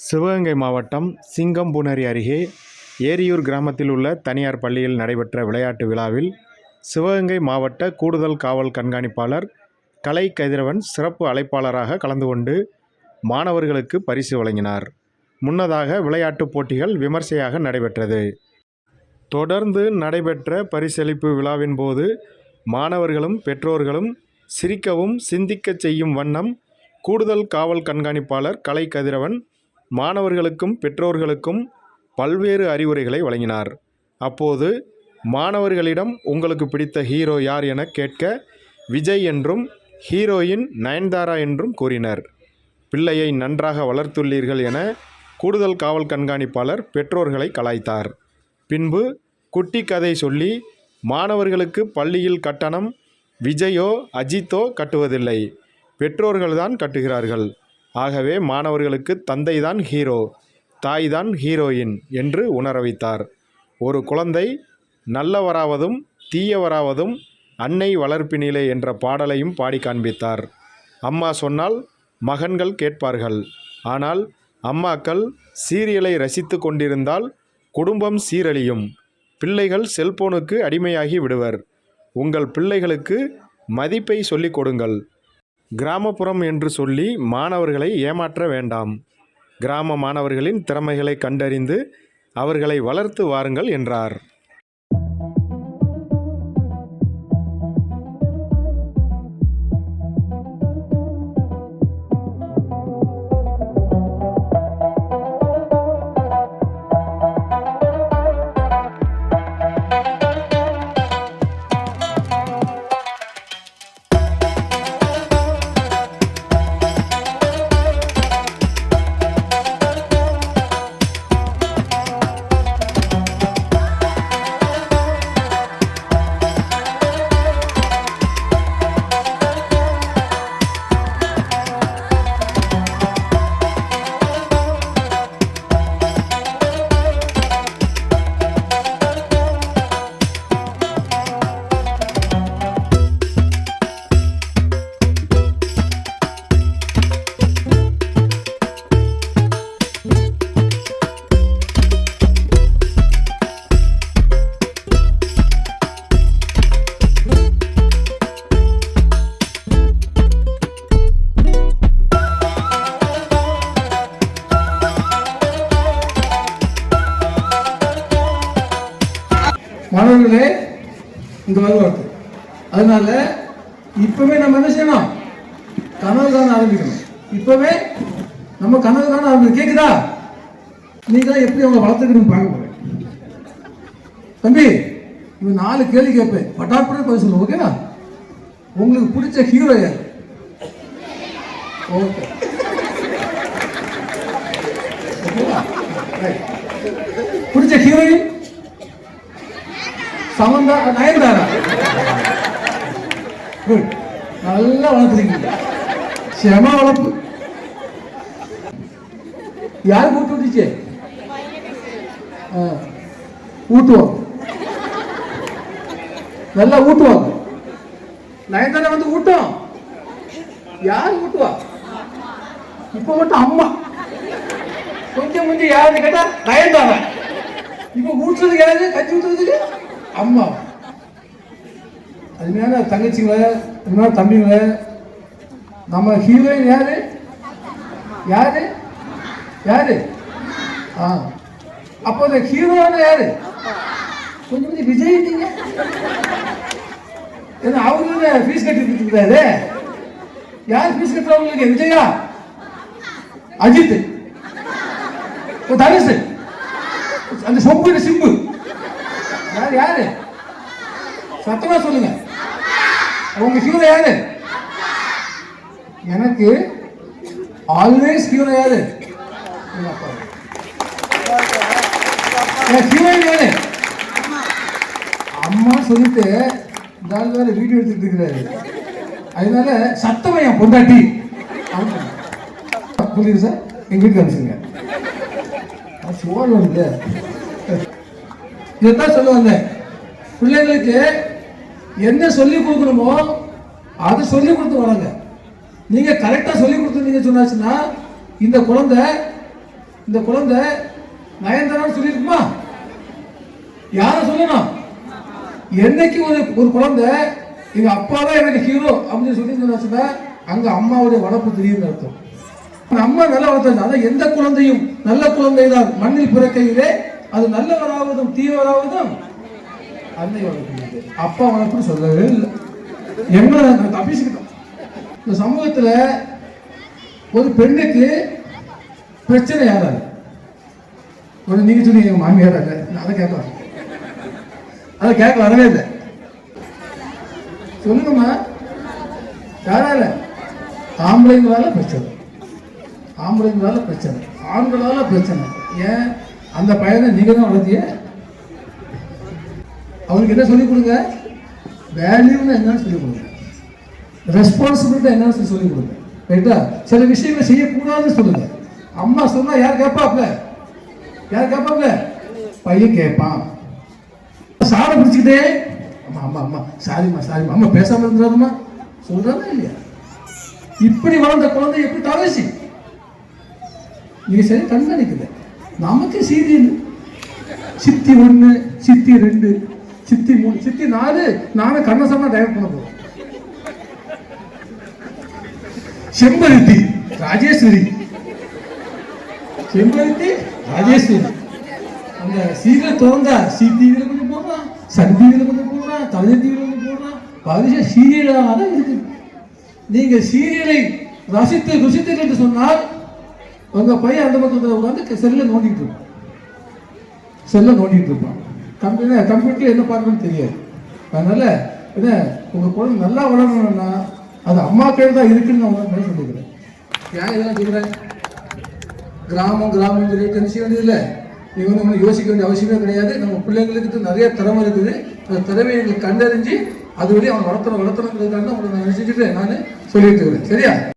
சிவகங்கை மாவட்டம் சிங்கம்புணரி அருகே ஏரியூர் கிராமத்தில் உள்ள தனியார் பள்ளியில் நடைபெற்ற விளையாட்டு விழாவில் சிவகங்கை மாவட்ட கூடுதல் காவல் கண்காணிப்பாளர் கலை கதிரவன் சிறப்பு அழைப்பாளராக கலந்து கொண்டு மாணவர்களுக்கு பரிசு வழங்கினார். முன்னதாக விளையாட்டுப் போட்டிகள் விமர்சையாக நடைபெற்றது. தொடர்ந்து நடைபெற்ற பரிசளிப்பு விழாவின் போது மாணவர்களும் பெற்றோர்களும் சிரிக்கவும் சிந்திக்கச் செய்யும் வண்ணம் கூடுதல் காவல் கண்காணிப்பாளர் கலை கதிரவன் மாணவர்களுக்கும் பெற்றோர்களுக்கும் பல்வேறு அறிவுரைகளை வழங்கினார். அப்போது மாணவர்களிடம் உங்களுக்கு பிடித்த ஹீரோ யார் என கேட்க விஜய் என்றும் ஹீரோயின் நயன்தாரா என்றும் கூறினர். பிள்ளையை நன்றாக வளர்த்துள்ளீர்கள் என கூடுதல் காவல் கண்காணிப்பாளர் பெற்றோர்களை கலாய்த்தார். பின்பு குட்டி கதை சொல்லி மாணவர்களுக்கு பள்ளியில் கட்டணம் விஜயோ அஜித்தோ கட்டுவதில்லை. பெற்றோர்கள்தான் கட்டுகிறார்கள். ஆகவே மாணவர்களுக்கு தந்தைதான் ஹீரோ தாய்தான் ஹீரோயின் என்று உணர வைத்தார் ஒரு குழந்தை நல்லவராவதும் தீயவராவதும் அன்னை வளர்ப்பினிலே என்ற பாடலையும் பாடி காண்பித்தார். அம்மா சொன்னால் மகன்கள் கேட்பார்கள். ஆனால் அம்மாக்கள் சீரியலை ரசித்து கொண்டிருந்தால் குடும்பம் சீரழியும். பிள்ளைகள் செல்போனுக்கு அடிமையாகி விடுவர். உங்கள் பிள்ளைகளுக்கு மதிப்பை சொல்லிக் கொடுங்கள். கிராமப்புறம் என்று சொல்லி மாணவர்களை ஏமாற்ற வேண்டாம். கிராம மாணவர்களின் திறமைகளை கண்டறிந்து அவர்களை வளர்த்து வாருங்கள் என்றார். அதனால இப்பவே நம்ம என்ன செய்யணும்? கனவு காண ஆரம்பிக்கணும். இப்பவே நம்ம கனவு காண ஆரம்பிக்கணும். கேக்குதா? நீங்க தான் எப்படி அவங்க வளர்த்துக்கணும் பார்க்க போறேன் தம்பி இவன் நாலு கேள்வி கேட்பேன். பட்டாப்பட பதில் சொல்லுவோம் ஓகேவா உங்களுக்கு பிடிச்ச ஹீரோ யார்? ஓகே பிடிச்ச ஹீரோயின் சமந்தா நயன்தாரா? குட் நல்லா வளர்த்துருக்கீங்க செம வளர்ப்பு. யார் கூட்டு விட்டுச்சு ஆ, ஊட்டுவோம். நல்லா ஊட்டுவாங்க. நயன்தாரா வந்து ஊட்டும். யார் ஊட்டுவா? இப்ப மட்டும் அம்மா. கொஞ்சம் கொஞ்சம் யாருன்னு கேட்டா நயன்தாரா. இப்ப ஊற்றுறதுக்கு யாரு? கஞ்சி ஊற்றுறதுக்கு அம்மா. அதுமையான தங்கச்சிங்களை அதுமையான தம்பிங்கள நம்ம ஹீரோயின் யாரு? யாரு? யாரு? ஆ. அப்போ இந்த ஹீரோவான யாரு? கொஞ்சம் கொஞ்சம் விஜய் நீங்க. ஏன்னா அவரு ஃபீஸ் கட்டிட்டு இருக்காரு யார் ஃபீஸ் கட்டுறவங்களுக்கு? விஜயா? அஜித். ஓ, தனுஷ். அந்த சொம்பு சிம்பு. யார் யாரு? சத்தமா சொல்லுங்க. உங்க ஹீரோ யாரு? எனக்கு ஆல்வேஸ் ஹீரோ யாரு? ஹீரோயின் யாரு? அம்மா சொல்லிட்டு இந்த ஆள் வேற வீடியோ எடுத்துட்டு இருக்கிறாரு. அதனால சத்தம் என் பொண்டாட்டி. புரியுது சார் எங்க வீட்டுக்கு அனுப்பிச்சுங்க சோறு வருது இதைத்தான் சொல்ல பிள்ளைங்களுக்கு என்ன சொல்லி கொடுக்கணுமோ அதை சொல்லி கொடுத்து வராங்க. நீங்கள் கரெக்டாக சொல்லி கொடுத்துருந்தீங்க சொன்னாச்சுன்னா இந்த குழந்தை இந்த குழந்தை நயன்தாரான்னு சொல்லியிருக்குமா? யாரை சொல்லணும்? என்னைக்கு ஒரு ஒரு குழந்தை எங்கள் அப்பா தான் எனக்கு ஹீரோ அப்படின்னு சொல்லி சொன்னாச்சுன்னா அங்கே அம்மாவுடைய வளர்ப்பு தெரியுதுன்னு அர்த்தம். அம்மா நல்லா வளர்த்தாங்க அதான் எந்த குழந்தையும் நல்ல குழந்தை தான் மண்ணில் பிறக்கையிலே அது நல்லவராவதும் தீவராவதும் அன்னை வளர்ப்பு அப்பா வளர்ப்புன்னு சொல்லவே இல்லை. எங்களை நான் தப்பிச்சுக்கிட்டோம் இந்த சமூகத்துல ஒரு பெண்ணுக்கு பிரச்சனை யாராரு ஒரு நீங்க சொல்லி எங்க மாமியார் நான் அதை கேட்கலாம். அதை கேட்க வரவே இல்லை. சொல்லுங்கம்மா. யாரால? ஆம்பளைங்களால பிரச்சனை. ஆம்பளைங்களால பிரச்சனை. ஆண்களால பிரச்சனை. ஏன்? அந்த பையனை நீங்க தான் வளர்த்திய? அவருக்கு என்ன சொல்லிக் கொடுங்க? வேல்யூன்னு என்னன்னு சொல்லிக் கொடுங்க. ரெஸ்பான்சிபிலிட்டி என்னன்னு சொல்லி சொல்லிக் கொடுங்க. ரைட்டா சில விஷயங்களை செய்யக்கூடாதுன்னு சொல்லுங்க. அம்மா சொன்னா யார் கேட்பாப்ல யார் கேட்பாப்ல பையன் கேட்பான். சாரை பிடிச்சிக்கிட்டே. அம்மா அம்மா அம்மா சாரிம்மா சாரிம்மா. அம்மா பேசாம இருந்தாருமா சொல்றானா இல்லையா? இப்படி வளர்ந்த குழந்தை எப்படி தவசி நீங்க சரி கண்காணிக்குது நமக்கு சீரியல். சித்தி ஒன்று சித்தி ரெண்டு. சித்தி மூணு சித்தி நாலு நானும் கண்ணசம்னா டைரக்ட் பண்ண போறோம். செம்பருத்தி ராஜேஸ்வரி. செம்பருத்தி ராஜேஸ்வரி. அந்த சீரியல் திறந்தா சி டிவியில் கொஞ்சம் போடுறான் சன் டிவியில கொஞ்சம் போடுறான் தமிழ் டிவியில கொஞ்சம் போடுறான். பதினஞ்சு சீரியலாக தான் இருக்கு. நீங்க சீரியலை ரசித்து ருசித்து என்று சொன்னால் உங்க பையன் அந்த பக்கத்தில் உட்காந்து செல்ல நோண்டிட்டு இருப்பான். செல்ல நோண்டிட்டு இருப்பான். கம்ப்யூட்டர் கம்ப்யூட்டர்ல என்ன பார்க்கணும்னு தெரியாது. அதனால என்ன உங்கள் குழந்தை நல்லா வளரணும்னா அது அம்மா கையில் தான் இருக்குன்னு நான் உங்களுக்கு சொல்லிக்கிறேன். ஏன் இதெல்லாம் சொல்கிறேன் கிராமம் கிராமம் சொல்லி தெரிஞ்சு வேண்டியதில்லை. நீங்கள் வந்து ஒண்ணும் யோசிக்க வேண்டிய அவசியமே கிடையாது. நம்ம பிள்ளைங்களுக்கு நிறைய திறமை இருக்குது. அந்த திறமையை எங்களுக்கு கண்டறிஞ்சு அது வழி அவன் வளர்த்தணும் வளர்த்தணுங்கிறதுக்காக தான் உங்களை நான் நினைச்சுட்டு நான் சொல்லிட்டு இருக்கிறேன். சரியா?